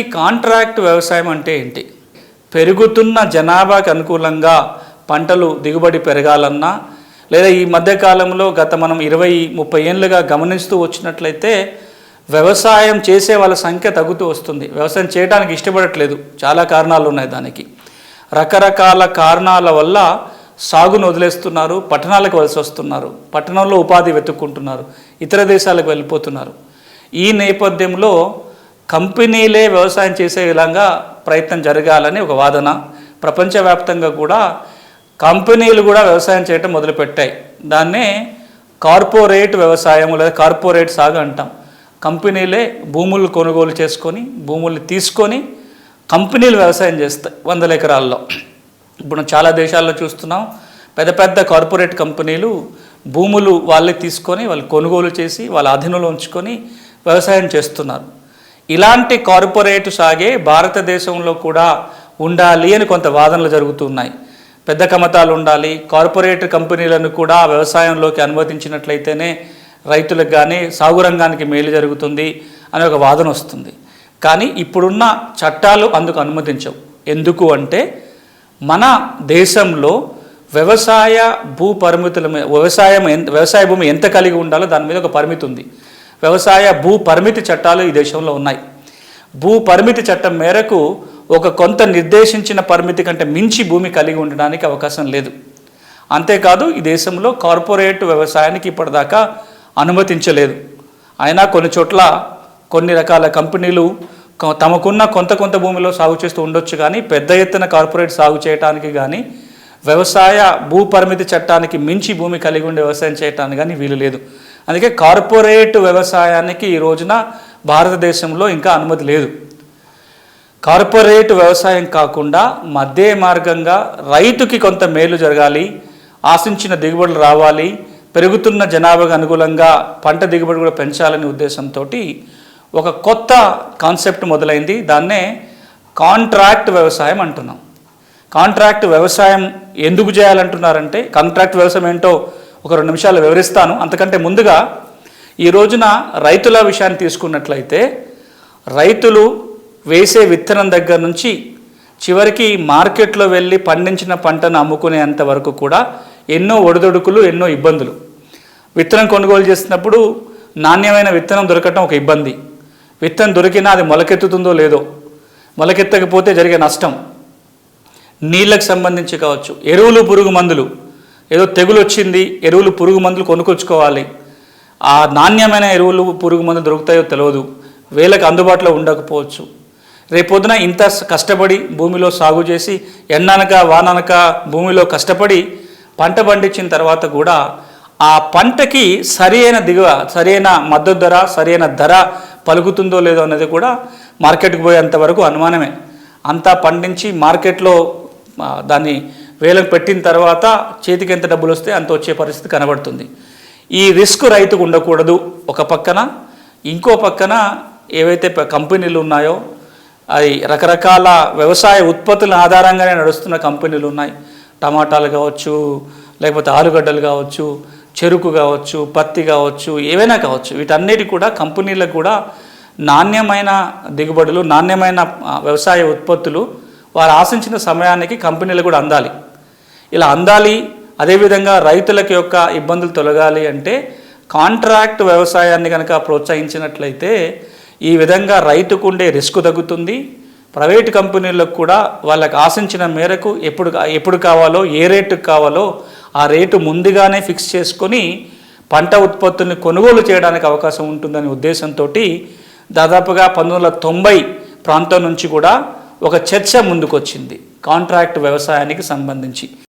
ఈ కాంట్రాక్ట్ వ్యవసాయం అంటే ఏంటి? పెరుగుతున్న జనాభాకి అనుకూలంగా పంటలు దిగుబడి పెరగాలన్నా లేదా ఈ మధ్యకాలంలో గత మనం ఇరవై ముప్పై ఏళ్ళుగా గమనిస్తూ వచ్చినట్లయితే వ్యవసాయం చేసే వాళ్ళ సంఖ్య తగ్గుతూ వస్తుంది. వ్యవసాయం చేయడానికి ఇష్టపడట్లేదు. చాలా కారణాలు ఉన్నాయి దానికి. రకరకాల కారణాల వల్ల సాగును వదిలేస్తున్నారు పట్టణాలకు వలస వస్తున్నారు పట్టణంలో ఉపాధి వెతుక్కుంటున్నారు ఇతర దేశాలకు వెళ్ళిపోతున్నారు. ఈ నేపథ్యంలో కంపెనీలే వ్యవసాయం చేసే విధంగా ప్రయత్నం జరగాలని ఒక వాదన. ప్రపంచవ్యాప్తంగా కూడా కంపెనీలు కూడా వ్యవసాయం చేయటం మొదలుపెట్టాయి. దాన్నే కార్పొరేట్ వ్యవసాయం లేదా కార్పొరేట్ సాగు అంటాం. కంపెనీలే భూములు కొనుగోలు చేసుకొని భూముల్ని తీసుకొని కంపెనీలు వ్యవసాయం చేస్తాయి వందల ఎకరాల్లో. ఇప్పుడు చాలా దేశాల్లో చూస్తున్నాం. పెద్ద పెద్ద కార్పొరేట్ కంపెనీలు భూములు వాళ్ళే తీసుకొని వాళ్ళు కొనుగోలు చేసి వాళ్ళ అధీనంలో ఉంచుకొని వ్యవసాయం చేస్తున్నారు. ఇలాంటి కార్పొరేట్ సాగే భారతదేశంలో కూడా ఉండాలి అని కొంత వాదనలు జరుగుతున్నాయి. పెద్ద కమతాలు ఉండాలి. కార్పొరేట్ కంపెనీలను కూడా వ్యవసాయంలోకి అనుమతించినట్లయితేనే రైతులకు కానీ సాగు రంగానికి మేలు జరుగుతుంది అనే ఒక వాదన వస్తుంది. కానీ ఇప్పుడున్న చట్టాలు అందుకు అనుమతించవు. ఎందుకు అంటే మన దేశంలో వ్యవసాయ భూ పరిమితుల మీద వ్యవసాయం ఎంత వ్యవసాయ భూమి ఎంత కలిగి ఉండాలో దాని మీద ఒక పరిమితి ఉంది. వ్యవసాయ భూ పరిమితి చట్టాలు ఈ దేశంలో ఉన్నాయి. భూ పరిమితి చట్టం మేరకు ఒక కొంత నిర్దేశించిన పరిమితి కంటే మించి భూమి కలిగి ఉండడానికి అవకాశం లేదు. అంతేకాదు ఈ దేశంలో కార్పొరేట్ వ్యవసాయానికి ఇప్పటిదాకా అనుమతించలేదు. అయినా కొన్ని చోట్ల కొన్ని రకాల కంపెనీలు తమకున్న కొంత కొంత భూమిలో సాగు చేస్తూ ఉండొచ్చు కానీ పెద్ద ఎత్తున కార్పొరేట్ సాగు చేయడానికి కానీ వ్యవసాయ భూ పరిమితి చట్టానికి మించి భూమి కలిగి ఉండి వ్యవసాయం చేయటానికి కానీ వీలు లేదు. అందుకే కార్పొరేట్ వ్యవసాయానికి ఈ రోజున భారతదేశంలో ఇంకా అనుమతి లేదు. కార్పొరేట్ వ్యవసాయం కాకుండా మధ్య మార్గంగా రైతుకి కొంత మేలు జరగాలి ఆశించిన దిగుబడులు రావాలి పెరుగుతున్న జనాభాకు అనుగుణంగా పంట దిగుబడి కూడా పెంచాలనే ఉద్దేశంతో ఒక కొత్త కాన్సెప్ట్ మొదలైంది. దాన్నే కాంట్రాక్ట్ వ్యవసాయం అంటున్నాం. కాంట్రాక్ట్ వ్యవసాయం ఎందుకు చేయాలంటున్నారంటే కాంట్రాక్ట్ వ్యవసాయం ఏంటో ఒక రెండు నిమిషాలు వివరిస్తాను. అంతకంటే ముందుగా ఈ రోజున రైతుల విషయాన్ని తీసుకున్నట్లయితే రైతులు వేసే విత్తనం దగ్గర నుంచి చివరికి మార్కెట్లో వెళ్ళి పండించిన పంటను అమ్ముకునేంత వరకు కూడా ఎన్నో ఒడిదొడుకులు ఎన్నో ఇబ్బందులు. విత్తనం కొనుగోలు చేసినప్పుడు నాణ్యమైన విత్తనం దొరకటం ఒక ఇబ్బంది. విత్తనం దొరికినా అది మొలకెత్తుతుందో లేదో మొలకెత్తకపోతే జరిగే నష్టం. నీళ్ళకి సంబంధించి కావచ్చు. ఎరువులు పురుగు మందులు. ఏదో తెగులు వచ్చింది ఎరువులు పురుగు మందులు కొనుక్కొచ్చుకోవాలి. ఆ నాణ్యమైన ఎరువులు పురుగు మందులు దొరుకుతాయో తెలియదు వేలకు అందుబాటులో ఉండకపోవచ్చు. రేపొద్దున ఇంత కష్టపడి భూమిలో సాగు చేసి ఎండనక వాననక భూమిలో కష్టపడి పంట పండించిన తర్వాత కూడా ఆ పంటకి సరైన దిగువ సరైన మద్దతు ధర సరైన ధర పలుకుతుందో లేదో అనేది కూడా మార్కెట్కి పోయేంత వరకు అనుమానమే. అంతా పండించి మార్కెట్లో దాన్ని వేలకు పెట్టిన తర్వాత చేతికి ఎంత డబ్బులు వస్తే అంత వచ్చే పరిస్థితి కనబడుతుంది. ఈ రిస్క్ రైతుకు ఉండకూడదు ఒక పక్కన. ఇంకో పక్కన ఏవైతే కంపెనీలు ఉన్నాయో అది రకరకాల వ్యవసాయ ఉత్పత్తుల ఆధారంగానే నడుస్తున్న కంపెనీలు ఉన్నాయి. టమాటాలు కావచ్చు లేకపోతే ఆలుగడ్డలు కావచ్చు చెరుకు కావచ్చు పత్తి కావచ్చు ఏవైనా కావచ్చు. వీటన్నిటి కూడా కంపెనీలకు కూడా నాణ్యమైన దిగుబడులు నాణ్యమైన వ్యవసాయ ఉత్పత్తులు వారు ఆశించిన సమయానికి కంపెనీలు కూడా అందాలి. ఇలా అందాలి అదేవిధంగా రైతులకి యొక్క ఇబ్బందులు తొలగాలి అంటే కాంట్రాక్ట్ వ్యవసాయాన్ని కనుక ప్రోత్సహించినట్లయితే ఈ విధంగా రైతుకు ఉండే రిస్క్ తగ్గుతుంది. ప్రైవేట్ కంపెనీలకు కూడా వాళ్ళకి ఆశించిన మేరకు ఎప్పుడు ఎప్పుడు కావాలో ఏ రేటుకు కావాలో ఆ రేటు ముందుగానే ఫిక్స్ చేసుకొని పంట ఉత్పత్తుల్ని కొనుగోలు చేయడానికి అవకాశం ఉంటుందనే ఉద్దేశంతో దాదాపుగా పంతొమ్మిది వందల తొంభై ప్రాంతం నుంచి కూడా ఒక చర్చ ముందుకొచ్చింది. కాంట్రాక్ట్ వ్యవసాయానికి సంబంధించి.